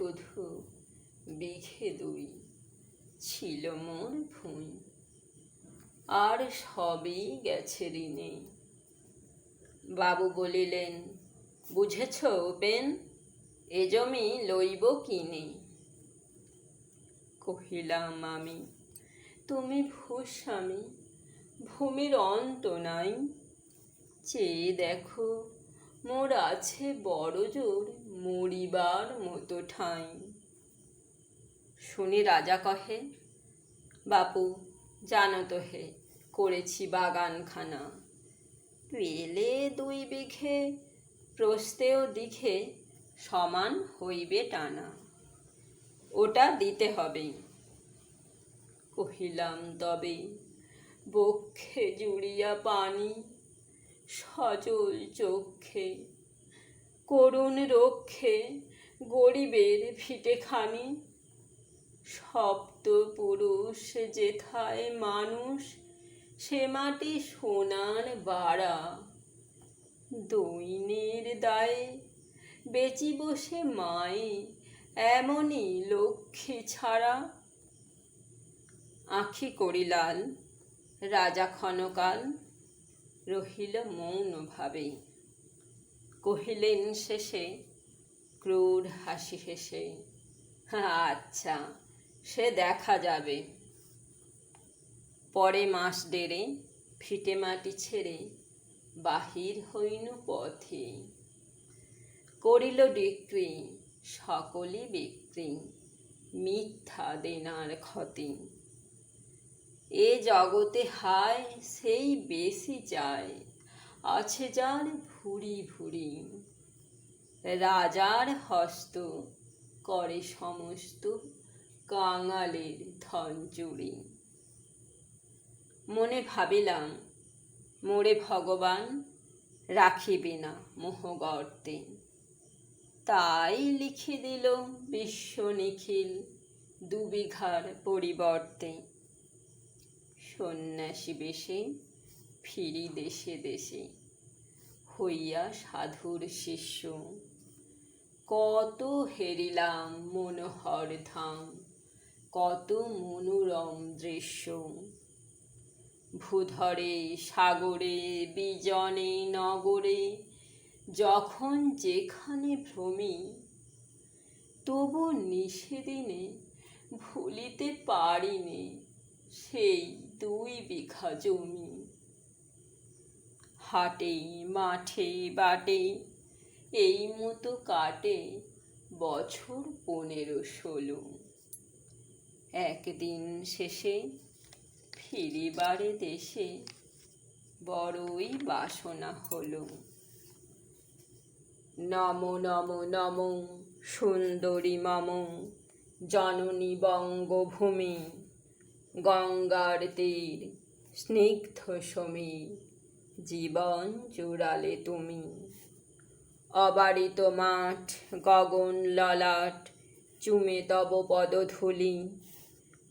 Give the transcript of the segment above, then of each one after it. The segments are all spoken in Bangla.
শুধু বিঘে দুই ছিল মোর ভুঁই। আর সবই গেছে ঋণে। বাবু বলিলেন, বুঝেছ উপেন, এ জমি লইব কিনে কহিলাম, আমি, তুমি ভূস্বামী ভূমির অন্ত নাই। চেয়ে দেখো মোর আছে বড় জোর মরিবার মতো ঠাঁই। শুনে রাজা কহে, বাপু, জানো তো হে, করেছি বাগানখানা। পেলে দুই বিঘে প্রস্তেও দিঘে সমান হইবে টানা। ওটা দিতে হবে। কহিলাম, তবে বক্ষে জুড়িয়া পানি সজল চক্ষে করুণ রক্ষে গরিবের ভিটেখানি সপ্ত পুরুষ যেথায় মানুষ, সে মাটি সোনার বাড়া। দৈনের দায়ে বেচি বসে মায়ে, এমনই লক্ষ্মী ছাড়া। আখি করিলাল, রাজা ক্ষণকাল রহিল মৌন ভাবে কহিলেন শেষে, ক্রূর হাসি হেসে আচ্ছা সে দেখা যাবে। পরে মাস ডেরে ফিটে মাটি ছেড়ে বাহির হইন পথে। করিল ডিক্রি, সকলই বিক্রি, মিথ্যা দেনার ক্ষতি। এ জগতে হায়, সেই বেশি চায় আছে যার ভুরি ভুরি। রাজার হস্ত করে সমস্ত কাঙালের ধন মনে ভাবিলাম, মোরে ভগবান রাখিবে না মোহগর্তে। তাই লিখে দিল বিশ্ব নিখিল দুবিঘার পরিবর্তে। সন্ন্যাসী বেশে, ফিরি দেশে দেশে হইয়া সাধুর শিষ্য। কত হেরিলাম মনোহর ধাম, কত মনোরম দৃশ্য। ভূধরে, সাগরে, বিজনে, নগরে, যখন যেখানে ভ্রমি, তবু নিষেদিনে ভুলিতে পারিনি সেই দুই বিঘা জমি। হাটে মাঠে বাটে এই মতো কাটে বছর পনেরো ষোলো। একদিন শেষে ফিরিবারে দেশে বড়ই বাসনা হলো। নম নম নম, সুন্দরী মম, জননী বঙ্গভূমি গঙ্গার তীর, স্নিগ্ধ সমীর, জীবন জুড়ালে তুমি। অবারিত মাঠ, গগন ললাট, চুমে তব পদধূলি,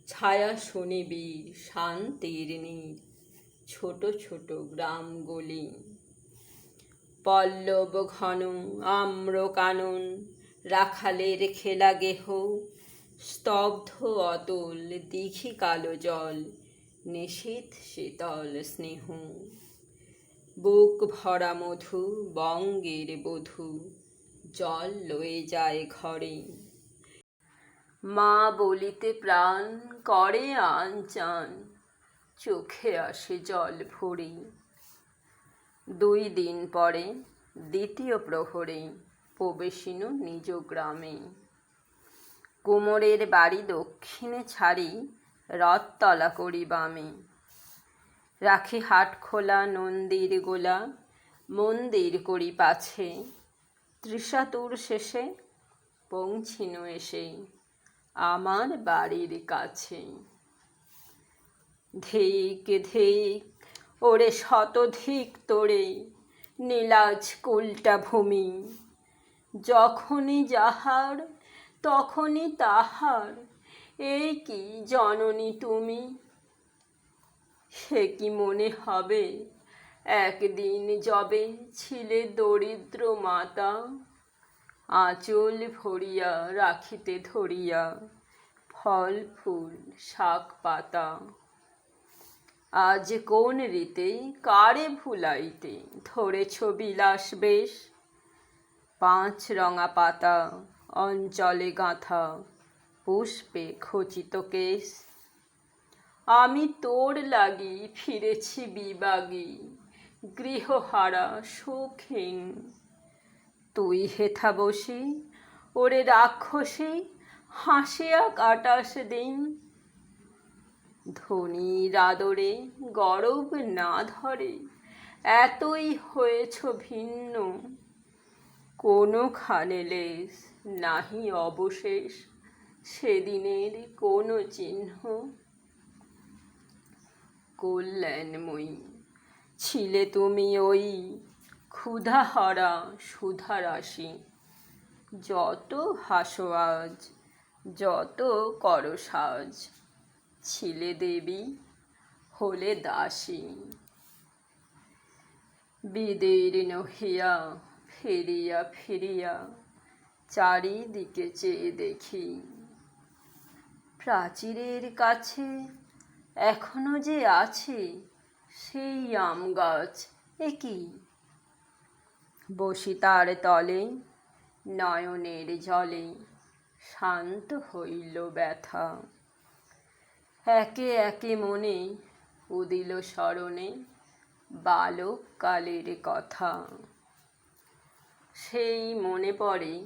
ছায়া শনিবীর শান্তির নীর, ছোট ছোট গ্রামগুলি। পল্লব ঘন আম্র কানন রাখালের খেলা গেহ স্তব্ধ অতল দিঘি কালো জল, নিশীথ শীতল স্নেহ। বুক ভরা মধু, বঙ্গের বধূ, জল লয়ে যায় ঘরে। মা বলিতে প্রাণ করে আনচান চোখে আসে জল ভরি। দুই দিন পরে দ্বিতীয় প্রহরে প্রবেশিনু নিজ গ্রামে। কুমোরের বাড়ি দক্ষিণে ছাড়ি রথতলা করি বামে। রাখি হাট খোলা, নন্দীর গোলা, মন্দির করি পাছে। ত্রিশাতুর শেষে পৌঁছিনু এসে আমার বাড়ির কাছে। ধিক ধিক ওরে শতধিক তোরে নীলাজ কুলটা ভূমি, যখনই যাহার তখনই তাহার, এই কি জননী তুমি? সে কি মনে হবে? একদিন যবে ছিলে দরিদ্র মাতা, আঁচল ভরিয়া রাখিতে ধরিয়া ফল, ফুল, শাক, পাতা। আজ কোন রীতে? কারে ভুলাইতে? ধরেছ বিলাস বেশ, পাঁচ রঙা পাতা। অঞ্চলে গাঁথা পুষ্পে খচিত কেশ। আমি তোর লাগি ফিরেছি বিবাগী, গৃহহারা সুখহীন তুই হেথা বসি, ওরে রাক্ষসী, হাসিয়া কাটাস দিন। ধনির আদরে গরব না ধরে, এতই হয়েছ ভিন্ন। কোনোখানে লেশ নাহি অবশেষ সেদিনের কোনো চিহ্ন। কল্যাণময়ী, ছিলে তুমি ওই ক্ষুধাহরা সুধারাশি। যত হাসো আজ, যত করো সাজ, ছিলে দেবী হলে দাসী। বিদীর্ণ হিয়া ফিরিয়া ফিরিয়া চারিদিকে চেয়ে দেখি। প্রাচীরের কাছে এখনও যে আছে সেই আম গাছ, এ কি? বসি তার তলে, নয়নের জলে শান্ত হইল ব্যথা। একে একে মনে উদিল স্মরণে বালককালের কথা। সেই মনে পড়ে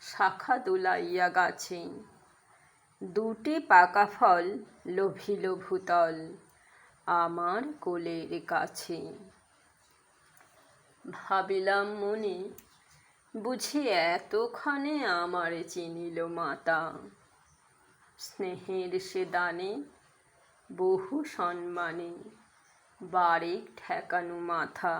শাখা দুলাইয়া গাছে দুটি পাকা ফল লোভিল ভূতল আমার কোলের কাছে ভাবিলাম মনে, বুঝি এতক্ষণে আমার চিনিল মাতা। স্নেহের সে দানে বহু সম্মানে বারেক ঠেকানো মাথা।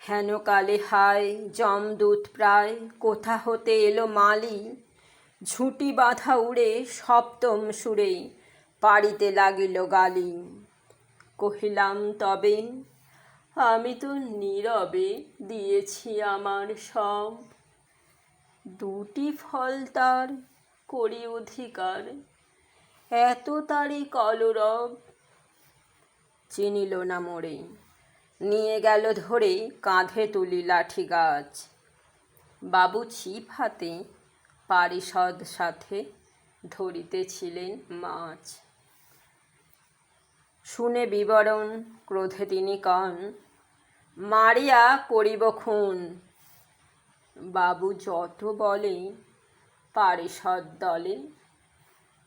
হেন কালে হায় জমদূত প্রায়, কোথা হতে এলো মালি? ঝুঁটি বাঁধা উড়ে সপ্তম সুরে পাড়িতে লাগিল গালি। কহিলাম, তবে আমি তো নীরবে দিয়েছি আমার সব। দুটি ফল তার করি অধিকার, এত তারই কলরব চিনিল না মোড়ে নিয়ে গেল ধরে কাঁধে তুলি লাঠি গাছ। বাবু ছিপ হাতে পারিষদ সাথে ধরিতেছিলেন মাছ। শুনে বিবরণ ক্রোধে তিনি কন, মারিয়া করিব খুন। বাবু যত বলে পারিষদ দলে,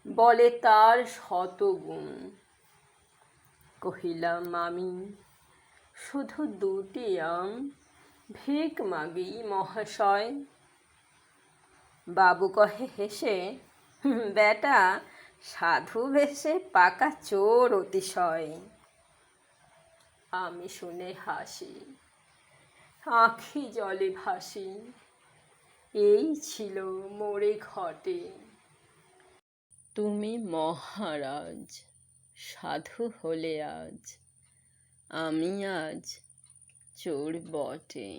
বলে তার শত গুণ। কহিলাম, আমি শুধু দুটি আম ভিক মাগি মহাশয়। বাবু কহে, হেসে, বেটা, সাধু বেশে পাকা চোর অতিশয়। আমি শুনে হাসি, আঁখি জলে ভাসি, এই ছিল মোরে ঘটে। তুমি মহারাজ, সাধু হলে আজ আমি আজ চোর বটে